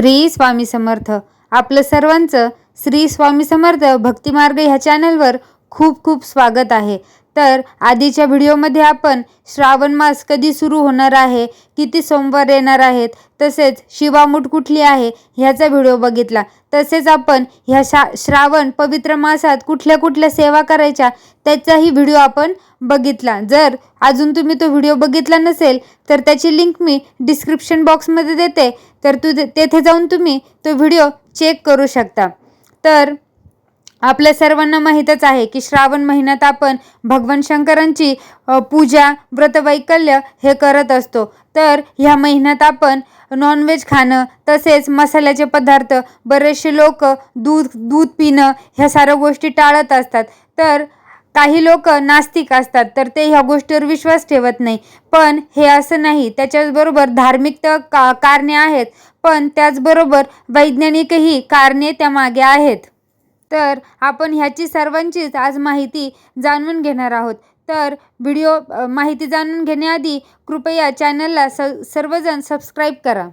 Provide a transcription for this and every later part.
श्री स्वामी समर्थ. आपलं सर्वांचं श्री स्वामी समर्थ भक्तिमार्ग ह्या चॅनलवर खूप खूप स्वागत आहे. तर आधीच्या व्हिडिओमध्ये आपण श्रावण मास कधी सुरू होणार आहे किती सोमवार येणार आहेत तसेच शिवामूठ कुठली आहे ह्याचा व्हिडिओ बघितला. तसेच आपण ह्या शा श्रावण पवित्र मासात कुठल्या कुठल्या सेवा करायच्या त्याचाही व्हिडिओ आपण बघितला. जर अजून तुम्ही तो व्हिडिओ बघितला नसेल तर त्याची लिंक मी डिस्क्रिप्शन बॉक्समध्ये देते. तर तू तेथे जाऊन तुम्ही तो व्हिडिओ चेक करू शकता. तर आपल्या सर्वांना माहीतच आहे की श्रावण महिन्यात आपण भगवान शंकरांची पूजा व्रतवैकल्य हे करत असतो. तर ह्या महिन्यात आपण नॉनव्हेज खाणं तसेच मसाल्याचे पदार्थ बरेचसे लोक दूध दूध पिणं ह्या साऱ्या गोष्टी टाळत असतात. तर काही लोक नास्तिक असतात तर ते ह्या गोष्टीवर विश्वास ठेवत नाही. पण हे असं नाही त्याच्याचबरोबर धार्मिक तर का कारणे आहेत पण त्याचबरोबर वैज्ञानिकही कारणे त्यामागे आहेत. तर आपण ह्याची सर्वांचीच आज माहिती जाणून घेणार आहोत. तर व्हिडिओ माहिती जाणून घेण्याआधी कृपया चॅनलला स सर्वजण सबस्क्राईब करा.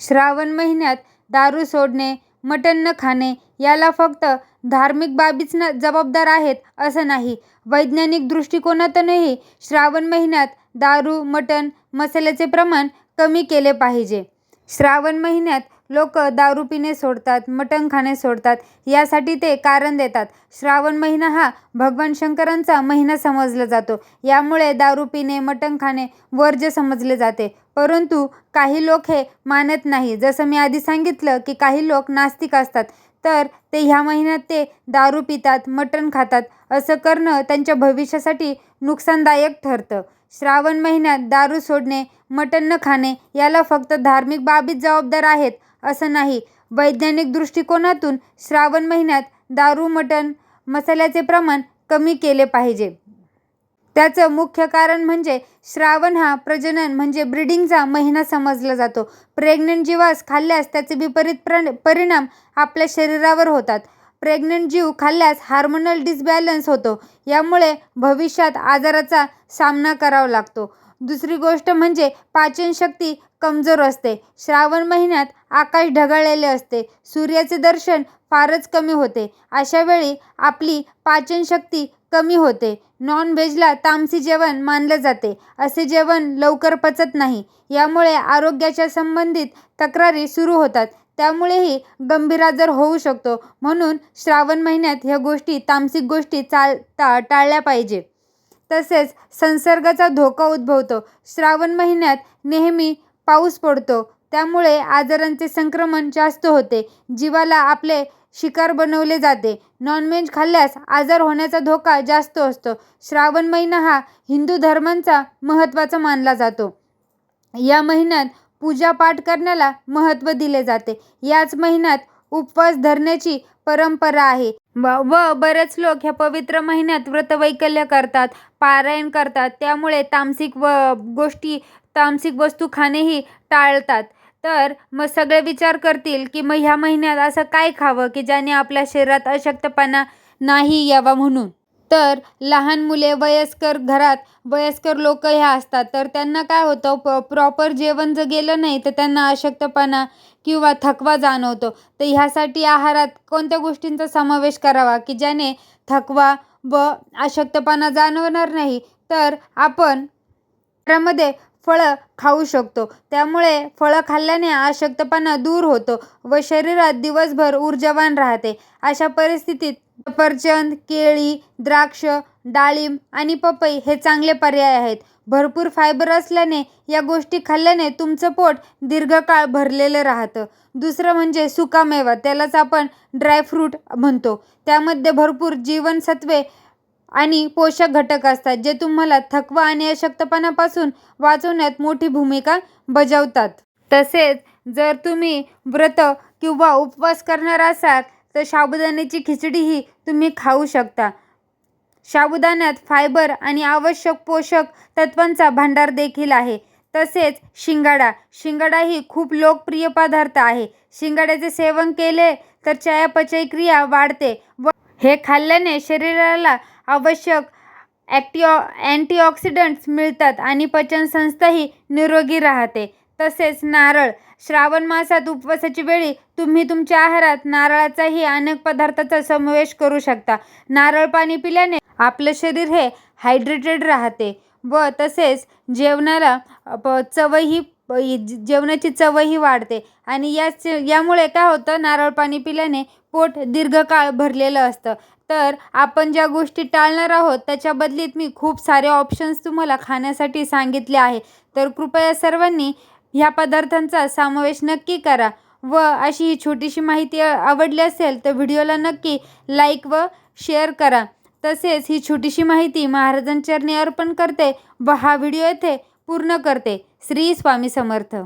श्रावण महिन्यात दारू सोडणे मटण न खाणे याला फक्त धार्मिक बाबीच न जबाबदार आहेत असं नाही. वैज्ञानिक दृष्टिकोनातूनही श्रावण महिन्यात दारू मटण मसाल्याचे प्रमाण कमी केले पाहिजे. श्रावण महिन्यात लोक दारू पिणे सोडतात मटण खाणे सोडतात यासाठी ते कारण देतात. श्रावण महिना हा भगवान शंकरांचा महिना समजला जातो. यामुळे दारू पिणे मटण खाणे वर्ज्य समजले जाते. परंतु काही लोक हे मानत नाही. जसं मी आधी सांगितलं की काही लोक नास्तिक असतात तर ते ह्या महिन्यात ते दारू पितात मटण खातात. असं करणं त्यांच्या भविष्यासाठी नुकसानदायक ठरतं. श्रावण महिन्यात दारू सोडणे मटण न खाणे याला फक्त धार्मिक बाबीत जबाबदार आहेत असं नाही. वैज्ञानिक दृष्टिकोनातून श्रावण महिन्यात दारू मटण मसाल्याचे प्रमाण कमी केले पाहिजे. त्याचं मुख्य कारण म्हणजे श्रावण हा प्रजनन म्हणजे ब्रिडिंगचा महिना समजला जातो. प्रेग्नंट जीवास खाल्ल्यास त्याचे विपरीत प्र परिणाम आपल्या शरीरावर होतात. प्रेग्नंट जीव खाल्ल्यास हार्मोनल डिसबॅलन्स होतो. यामुळे भविष्यात आजाराचा सामना करावा लागतो. दुसरी गोष्ट म्हणजे पाचनशक्ती कमजोर असते. श्रावण महिन्यात आकाश ढगाळलेले असते. सूर्याचे दर्शन फारच कमी होते. अशा वेळी आपली पाचनशक्ती कमी होते. नॉनव्हेजला तामसी जेवण मानले जाते. असे जेवण लवकर पचत नाही. यामुळे आरोग्याच्या संबंधित तक्रारी सुरू होतात. त्यामुळेही गंभीर आजार होऊ शकतो. म्हणून श्रावण महिन्यात ह्या गोष्टी तामसिक गोष्टी चालता टाळल्या पाहिजे. तसेच संसर्गाचा धोका उद्भवतो. श्रावण महिन्यात नेहमी पाऊस पडतो. त्यामुळे आजारांचे संक्रमण जास्त होते. जीवाला आपले शिकार बनवले जाते. नॉनव्हेज खाल्ल्यास आजार होण्याचा धोका जास्त असतो. श्रावण महिना हा हिंदू धर्मांचा महत्त्वाचा मानला जातो. या महिन्यात पूजापाठ करण्याला महत्त्व दिले जाते. याच महिन्यात उपवास धरण्याची परंपरा आहे. व व बरेच लोक ह्या पवित्र महिन्यात व्रतवैकल्य करतात पारायण करतात. त्यामुळे तामसिक व गोष्टी तामसिक वस्तू खाणेही टाळतात. तर मग सगळे विचार करतील की मग ह्या महिन्यात असं काय खावं की ज्याने आपल्या शरीरात अशक्तपणा नाही यावा म्हणून? तर लहान मुले वयस्कर घरात वयस्कर लोक ह्या असतात. तर त्यांना काय होतं प प्रॉपर जेवण जर गेलं नाही तर त्यांना अशक्तपणा किंवा थकवा जाणवतो. तर ह्यासाठी आहारात कोणत्या गोष्टींचा समावेश करावा? की ज्याने थकवा व अशक्तपणा जाणवणार नाही तर आपण त्यामध्ये फळं खाऊ शकतो. त्यामुळे फळं खाल्ल्याने अशक्तपणा दूर होतो व शरीरात दिवसभर ऊर्जावान राहते. अशा परिस्थितीत सफरचंद केळी द्राक्ष डाळिंब आणि पपई हे चांगले पर्याय आहेत. भरपूर फायबर असल्याने या गोष्टी खाल्ल्याने तुमचं पोट दीर्घकाळ भरलेलं राहतं. दुसरं म्हणजे सुकामेवा त्यालाच आपण ड्रायफ्रूट म्हणतो. त्यामध्ये भरपूर जीवनसत्वे आणि पोषक घटक असतात जे तुम्हाला थकवा आणि अशक्तपणापासून वाचवण्यात मोठी भूमिका बजावतात. तसेच जर तुम्ही व्रत किंवा उपवास करणार असाल तर साबुदाण्याची खिचडीही तुम्ही खाऊ शकता. साबुदाण्यात फायबर आणि आवश्यक पोषक तत्वांचा भांडार देखील आहे. तसेच शिंगाडा. शिंगाडा ही खूप लोकप्रिय पदार्थ आहे. शिंगाड्याचे सेवन केले तर चयापचय क्रिया वाढते व हे खाल्ल्याने शरीराला आवश्यक ॲक्टिओ अँटीऑक्सिडंट्स मिळतात आणि पचनसंस्थाही निरोगी राहते. तसेच नारळ. श्रावण मासात उपवासाची वेळी तुम्ही तुमच्या आहारात नारळाचाही अनेक पदार्थाचा समावेश करू शकता. नारळ पाणी पिल्याने आपलं शरीर हे हायड्रेटेड राहते व तसेच जेवणाला प चवही जेवणाची चवही वाढते आणि याच यामुळे काय होतं नारळ पाणी पिल्याने पोट दीर्घकाळ भरलेलं असतं. तर आपण ज्या गोष्टी टाळणार आहोत त्याच्या बदलीत मी खूप सारे ऑप्शन्स तुम्हाला खाण्यासाठी सांगितले आहे. तर कृपया सर्वांनी ह्या पदार्थांचा समावेश नक्की करा व अशी ही छोटीशी माहिती आवडली असेल तर व्हिडिओला नक्की लाईक व शेअर करा. तसेच ही छोटीशी माहिती महाराजांचरणी अर्पण करते व हा व्हिडिओ येथे पूर्ण करते. श्री स्वामी समर्थ.